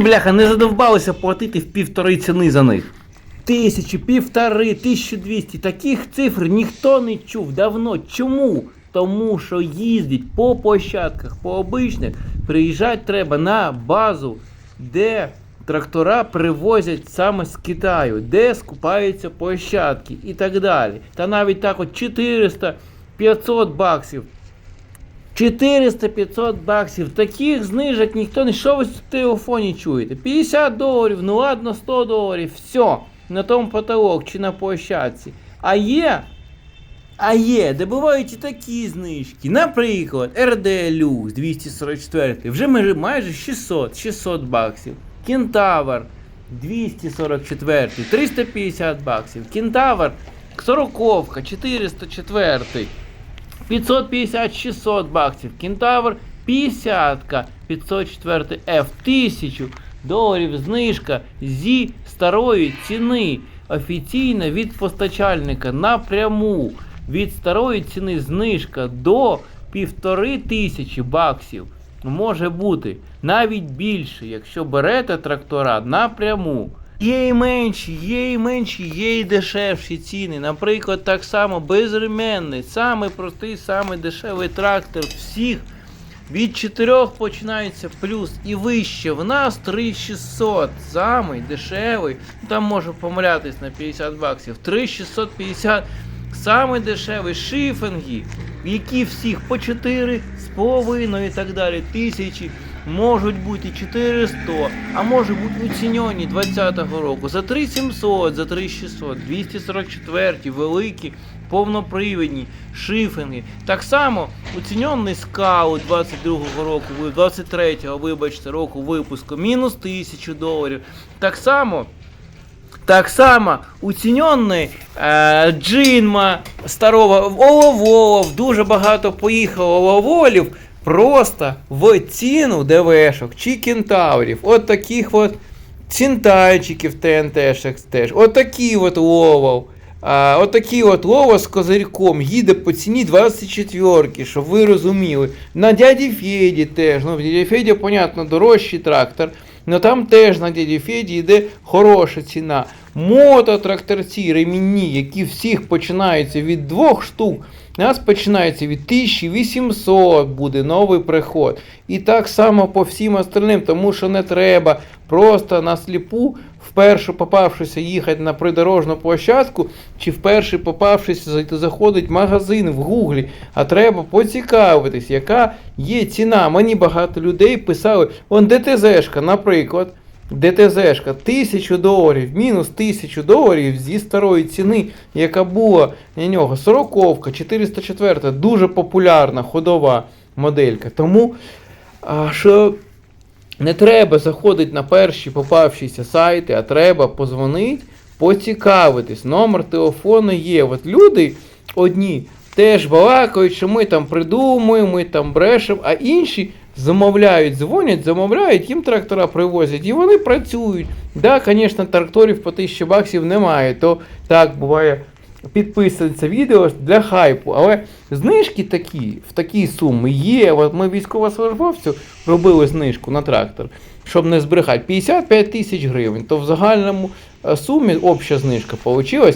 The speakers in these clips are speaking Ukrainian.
бляха, не задовбалися платити в півтори ціни за них. Тисячу, півтори, 1200. Таких цифр ніхто не чув давно. Чому? Тому що їздить по площадках, по обичних, приїжджати треба на базу, де трактора привозять саме з Китаю, де скупаються площадки і так далі. Та навіть так от 400, 500 баксів. 400-500 баксів. Таких знижок ніхто не. Що ви в телефоні чуєте? 50 доларів, ну ладно, 100 доларів, все. На тому потолок чи на площадці. А є. А є, де бувають і такі знижки. Наприклад, RD Lux 244, вже майже, майже 600, 600 баксів. Кентавр 244, 350 баксів. Кентавр 40, 404. 550-600 баксів. Кентавр 50 504 F 1000 доларів знижка зі старої ціни. Офіційно від постачальника напряму. Від старої ціни знижка до півтори тисячі баксів. Може бути навіть більше, якщо берете трактора напряму. Є і менші, є і менші, є і дешевші ціни. Наприклад, так само безременний, самий простий, самий дешевий трактор всіх. Від 4 починається плюс і вище. В нас 3600, самий дешевий. Там можу помилятись на 50 баксів. 3650, самий дешевий шифинги, які всіх по 4 з половиною і так далі тисячі. Можуть бути 400, а може бути оцінені 20-го року за 3700, за 3600, 244 великі, повнопривідні шифинги. Так само оцінений скаут 22-го року, ви- 23-го, вибачте, року випуску, мінус 1000 доларів. Так само так само уціненний е, джинма старого оловолов, дуже багато поїхало оловолів просто в ціну ДВшок чи кентаврів. От таких от цінтайчиків ТНТшок теж. От такий от ловов. А, от такий от лова з козирьком їде по ціні 24, щоб ви розуміли. На дяді Феді теж. Ну, в дяді Феді, понятно, дорожчий трактор. Ну там теж на дяді Феді йде хороша ціна. Мототракторці ремінні, які всіх починаються від двох штук. У нас починається від 1800 буде новий приход. І так само по всім остальним, тому що не треба просто на сліпу, вперше попавшися їхати на придорожну площадку, чи вперше попавшися заходить в магазин в гуглі, а треба поцікавитись, яка є ціна. Мені багато людей писали, он ДТЗшка, наприклад. ДТЗшка 1000 доларів, мінус 1000 доларів зі старої ціни, яка була на нього 40 404 дуже популярна ходова моделька. Тому а, що не треба заходити на перші попавшіся сайти, а треба позвонити, поцікавитись. Номер телефону є. От люди одні теж балакають, що ми там придумуємо, ми там брешемо, а інші замовляють, дзвонять, замовляють, їм трактора привозять, і вони працюють. Да, звісно, тракторів по 1000 баксів немає, то так буває. Підписується відео для хайпу, але знижки такі, в такі суми є. От ми військовослужбовцю робили знижку на трактор, щоб не збрехати, 55 тисяч гривень. То в загальному е, сумі обща знижка вийшла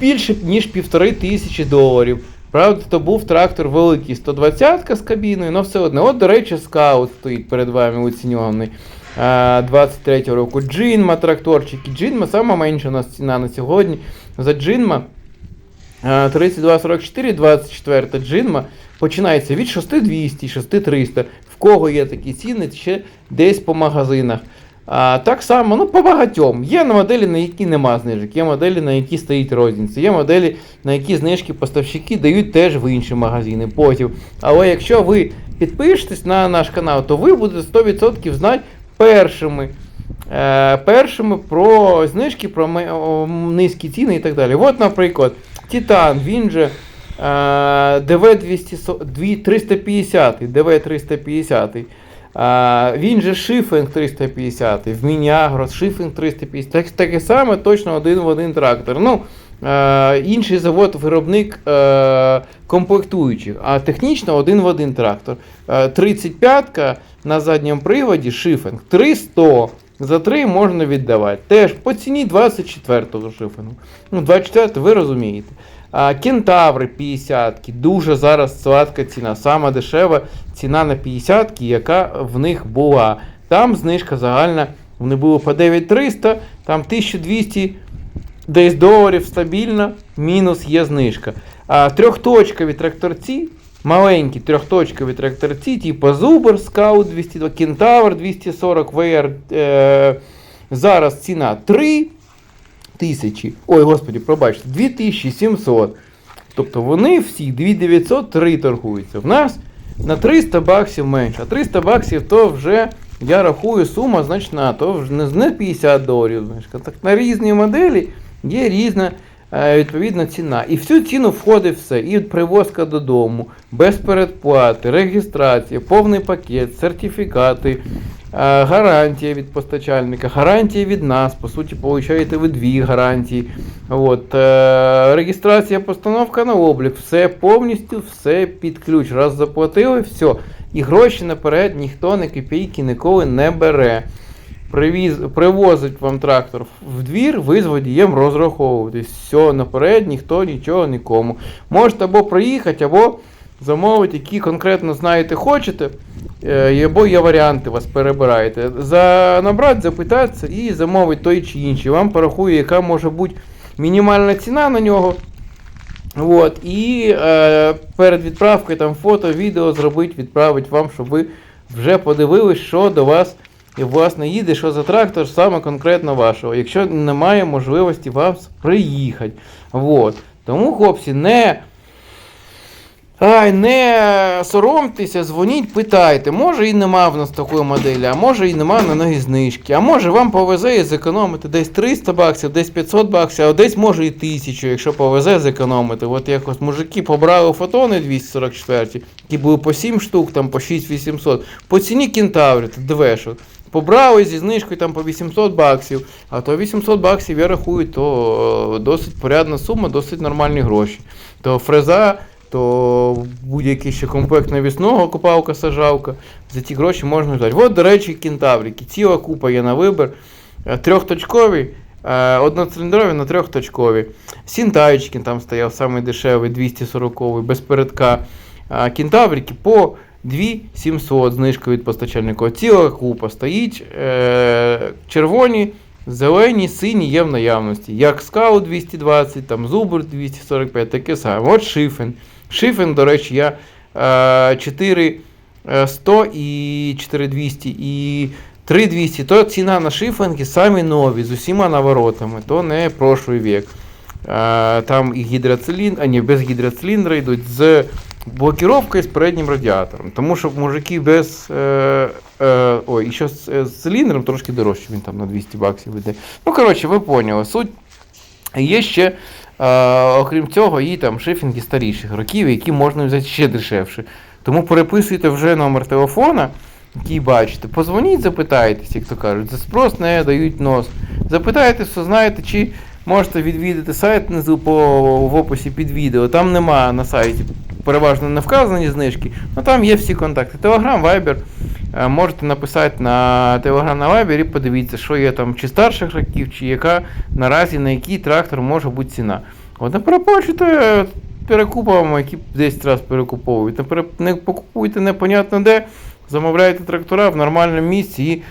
більше ніж півтори тисячі доларів. Правда, то був трактор великий 120 з кабіною, але все одно. От, до речі, скаут стоїть перед вами оцінюваний. 23 року. Джинма тракторчики. Джинма сама менша у нас ціна на сьогодні. За Джинма 3244, 24 Джинма починається від 6200, 6300. В кого є такі ціни, ще десь по магазинах. А, так само, ну по багатьом. Є на моделі, на які нема знижок, є моделі, на які стоїть розниця, є моделі, на які знижки поставщики дають теж в інші магазини потім. Але якщо ви підпишетесь на наш канал, то ви будете 100% знати першими. Е, першими про знижки, про низькі ціни і так далі. От, наприклад, Титан, він же е, DV350, DV350. Він же Шифінг 350, в Мініагро, Шифінг 350. Так, таке саме точно один в один трактор. Ну, е, інший завод виробник е, комплектуючих, а технічно один в один трактор. Е, 35-ка на задньому приводі шифинг 300. За 3 можна віддавати. Теж по ціні 24-го шифингу. Ну, 24 ви розумієте. А, кентаври 50-ки, дуже зараз сладка ціна. Сама дешева ціна на 50-ки, яка в них була. Там знижка загальна, вони були по 9300, там 1200 десь доларів стабільно, мінус є знижка. А трьохточкові тракторці, маленькі трьохточкові тракторці, типу Зубр, Скаут 202, Кентавр 240, VR, е, зараз ціна 3 тисячі. Ой, господі, пробачте, 2700. Тобто вони всі 2903 торгуються. В нас на 300 баксів менше. А 300 баксів то вже, я рахую, сума значна, то вже не- не 50 доларів знижка. Так на різні моделі є різна е, відповідна ціна. І в цю ціну входить все. І привозка додому, без передплати, реєстрація, повний пакет, сертифікати, е, гарантія від постачальника, гарантія від нас. По суті, получаєте ви дві гарантії. От, е, реєстрація, постановка на облік, все повністю, все під ключ. Раз заплатили, все. І гроші наперед ніхто не копійки ніколи не бере. Привіз, привозить вам трактор в двір, ви з водієм розраховуєтесь. Все, наперед ніхто нічого нікому. Можете або проїхати, або замовити, які конкретно знаєте, хочете. Е, Або є варіанти, вас перебираєте. За, набрати, запитатися і замовити той чи інший. Вам порахує, яка може бути мінімальна ціна на нього. От, і е, перед відправкою там фото, відео зробити, відправити вам, щоб ви вже подивились, що до вас і власне їде, що за трактор саме конкретно вашого, якщо немає можливості вас приїхати. От. Тому, хлопці, не. Ай, не соромтеся, дзвоніть, питайте. Може і нема в нас такої моделі, а може і нема на неї знижки. А може вам повезе і зекономити десь 300 баксів, десь 500 баксів, а десь може і 1000, якщо повезе зекономити. От якось мужики побрали фотони 244, які були по 7 штук, там по 6800. По ціні кентаврі, ти дивиш. Побрали зі знижкою там по 800 баксів, а то 800 баксів, я рахую, то е, досить порядна сума, досить нормальні гроші. То фреза, то будь-який ще комплект навісного копалка, сажалка, за ті гроші можна взяти. От, до речі, кентаврики. Ціла купа є на вибір. Е, Трьохточкові, е, одноциліндрові на трьохточкові. Сінтайчикін там стояв самий дешевий, 240 без передка. Кентаврики по 2700 знижка від постачальника. Ціла купа стоїть. Е, червоні, зелені, сині є в наявності. Як скаут 220, там зубр 245, таке саме. От шифен. Шифен, до речі, я е, 4100 і 4200 і 3200. То ціна на шифенки самі нові, з усіма наворотами, то не прошлий вік. Е, Там і гідроциліндр, а ні, без гідроциліндра йдуть з блокіровкою з переднім радіатором. Тому що мужики без. Е, е, ой, і ще з, е, з циліндром трошки дорожче, він там на 200 баксів йде. Ну, коротше, ви поняли. Суть є ще, е, окрім цього, і там шифінги старіших років, які можна взяти ще дешевше. Тому переписуйте вже номер телефона, який бачите. Позвоніть, запитайтесь, як то кажуть. За спрос не дають нос. Запитайте, що знаєте, чи можете відвідати сайт внизу по, в описі під відео. Там нема на сайті переважно не вказані знижки, але там є всі контакти. Телеграм, Viber. Е, Можете написати на Telegram на Viber і подивіться, що є там, чи старших років, чи яка наразі на який трактор може бути ціна. От не переплачуйте перекупами, які 10 разів перекуповують. Не покупуйте непонятно де, замовляйте трактора в нормальному місці і е,